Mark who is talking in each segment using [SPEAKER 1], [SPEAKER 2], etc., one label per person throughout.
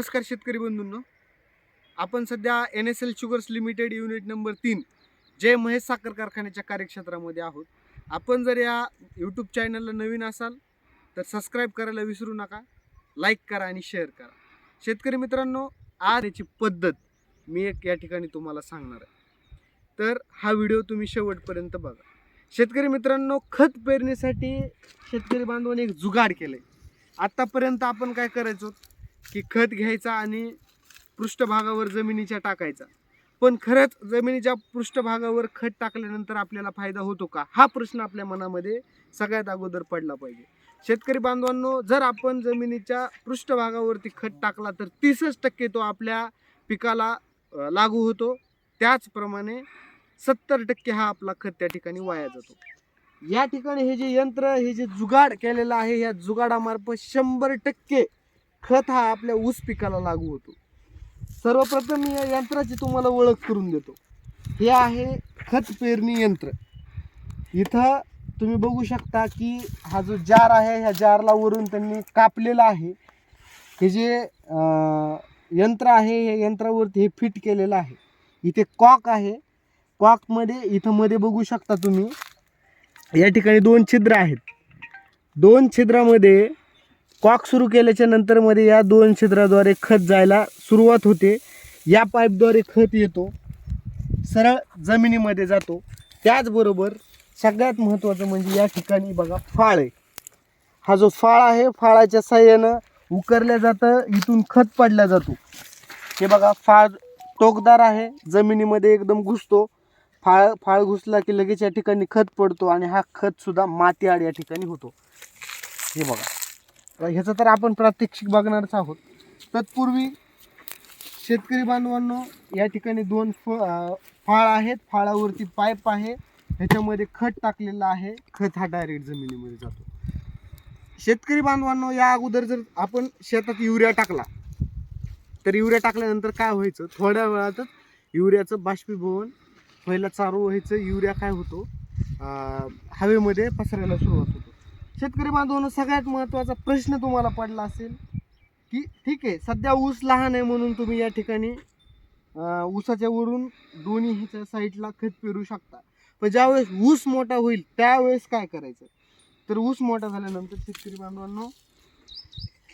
[SPEAKER 1] नमस्कार शेतकरी बंधूंनो. आपण सध्या N S L sugars limited unit number तीन जय महेश साखर कारखान्याच्या कार्यक्षेत्रामध्ये आहोत. आपण जर या यूट्यूब चॅनलला नवीन असाल तर सबस्क्राईब करायला विसरू नका लाईक करा आणि शेअर करा. शेतकरी मित्रांनो आज याची पद्धत मी एक या ठिकाणी तुम्हाला सांगणार आहे. तर हा व्हिडिओ तुम्ही शेवटपर्यंत बघा. शेतकरी मित्रांनो खत पेरणीसाठी शेतकरी बांधवांनी एक जुगाड केलं आहे आत्तापर्यंत आपण काय करायचो? की खत घ्यायचा आणि पृष्ठभागावर जमिनीच्या टाकायचा. पण खरंच जमिनीच्या पृष्ठभागावर खत टाकल्यानंतर आपल्याला फायदा होतो का? हा प्रश्न आपल्या मनामध्ये सगळ्यात अगोदर पडला पाहिजे. शेतकरी बांधवांनो जर आपण जमिनीच्या पृष्ठभागावरती खत टाकला तर तीसच टक्के तो आपल्या पिकाला लागू होतो. त्याचप्रमाणे सत्तर टक्के हा आपला खत त्या ठिकाणी वाया जातो. या ठिकाणी हे जे यंत्र हे जे जुगाड केलेलं आहे या जुगाडामार्फत शंभर टक्के खत हा आपल्या ऊस पिकाला लागू होतो. सर्वप्रथम मी या यंत्राची तुम्हाला ओळख करून देतो. हे आहे खत पेरणी यंत्र. इथं तुम्ही बघू शकता की हा जो जार आहे ह्या जारला वरून त्यांनी कापलेला आहे. हे जे यंत्र आहे हे यंत्रावरती हे फिट केलेलं आहे. इथे कॉक आहे. कॉकमध्ये इथं मध्ये बघू शकता तुम्ही. या ठिकाणी दोन छिद्र आहेत. दोन छिद्रामध्ये कॉक सुरू केल्याच्या नंतरमध्ये या दोन छिद्राद्वारे खत जायला सुरुवात होते. या पाईपद्वारे खत येतो. सरळ जमिनीमध्ये जातो. त्याचबरोबर सगळ्यात महत्त्वाचं म्हणजे या ठिकाणी बघा फाळ आहे. हा जो फाळ आहे फाळाच्या साह्यानं उकरल्या जातं इथून खत पडल्या जातो. हे बघा फाळ टोकदार आहे. जमिनीमध्ये एकदम घुसतो. फाळ फाळ घुसला की लगेच या ठिकाणी खत पडतो आणि हा खतसुद्धा माती आड या ठिकाणी होतो. हे बघा. ह्याचं तर आपण प्रात्यक्षिक बघणारच आहोत. तत्पूर्वी शेतकरी बांधवांनो या ठिकाणी दोन फ फळ फाळ आहेत. फाळावरती पाईप आहे. ह्याच्यामध्ये खत टाकलेलं आहे. खत हा डायरेक्ट जमिनीमध्ये जातो. शेतकरी बांधवांनो या अगोदर जर आपण शेतात युरिया टाकला तर युरिया टाकल्यानंतर काय व्हायचं? थोड्या वेळातच युरियाचं बाष्पीभवन व्हायला चालू व्हायचं. युरिया काय होतो? हवेमध्ये पसरायला सुरुवात होतो. शेतकरी बांधवांनो सगळ्यात महत्त्वाचा प्रश्न तुम्हाला पडला असेल की ठीक आहे सध्या ऊस लहान आहे म्हणून तुम्ही या ठिकाणी ऊसाच्या वरून दोन्ही ह्याच्या साईडला खत पेरू शकता. पण ज्यावेळेस ऊस मोठा होईल त्यावेळेस काय करायचं? तर ऊस मोठा झाल्यानंतर शेतकरी बांधवांनो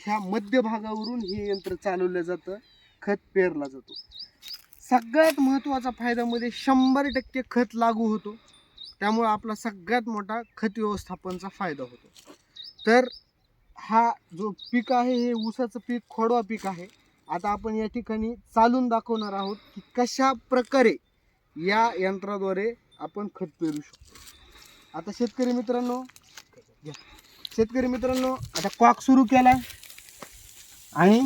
[SPEAKER 1] ह्या मध्यभागावरून हे यंत्र चालवलं जातं खत पेरला जातो. सगळ्यात महत्त्वाचा फायदा मध्ये शंभर टक्के खत लागू होतो. त्यामुळं आपला सगळ्यात मोठा खत व्यवस्थापनचा फायदा होतो. तर हा जो पीक आहे हे ऊसाचं पीक खोडवा पीक आहे. आता आपण या ठिकाणी चालून दाखवणार आहोत की कशा प्रकारे या यंत्राद्वारे आपण खत पेरू शकतो. आता शेतकरी मित्रांनो शेतकरी मित्रांनो आता कॉक सुरू केलाय आणि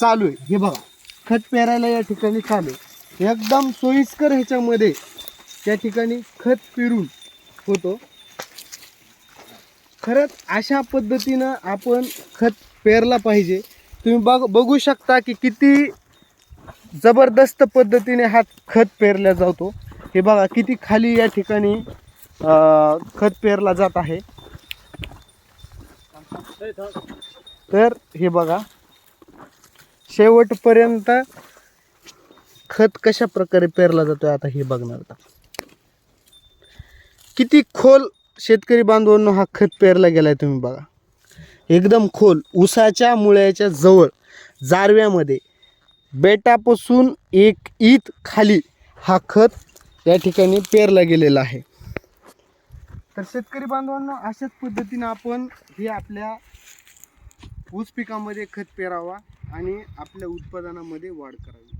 [SPEAKER 1] चालू आहे. हे बघा खत पेरायला या ठिकाणी चालू आहे. एकदम सोयीस्कर ह्याच्यामध्ये त्या ठिकाणी खत पेरून होतो. खरंच अशा पद्धतीनं आपण खत पेरला पाहिजे. तुम्ही बघ बघू शकता की किती जबरदस्त पद्धतीने हा खत पेरला जातो. हे बघा किती खाली या ठिकाणी खत पेरला जात आहे. तर हे बघा शेवटपर्यंत खत कशा प्रकारे पेरला जातो आता हे बघणार आता. किती खोल शेतकरी बांधवांनो हा खत पेरला गेलाय तुम्ही बघा. एकदम खोल उसाच्या मुळ्याच्या जवळ जारव्यामध्ये. बेटापासून एक ईत खाली हा खत या ठिकाणी पेरला गेलेला आहे. तर शेतकरी बांधवांनो अशाच पद्धतीनं आपण हे आपल्या ऊस पिकामध्ये खत पेरावा आणि आपल्या उत्पादनामध्ये वाढ करावी.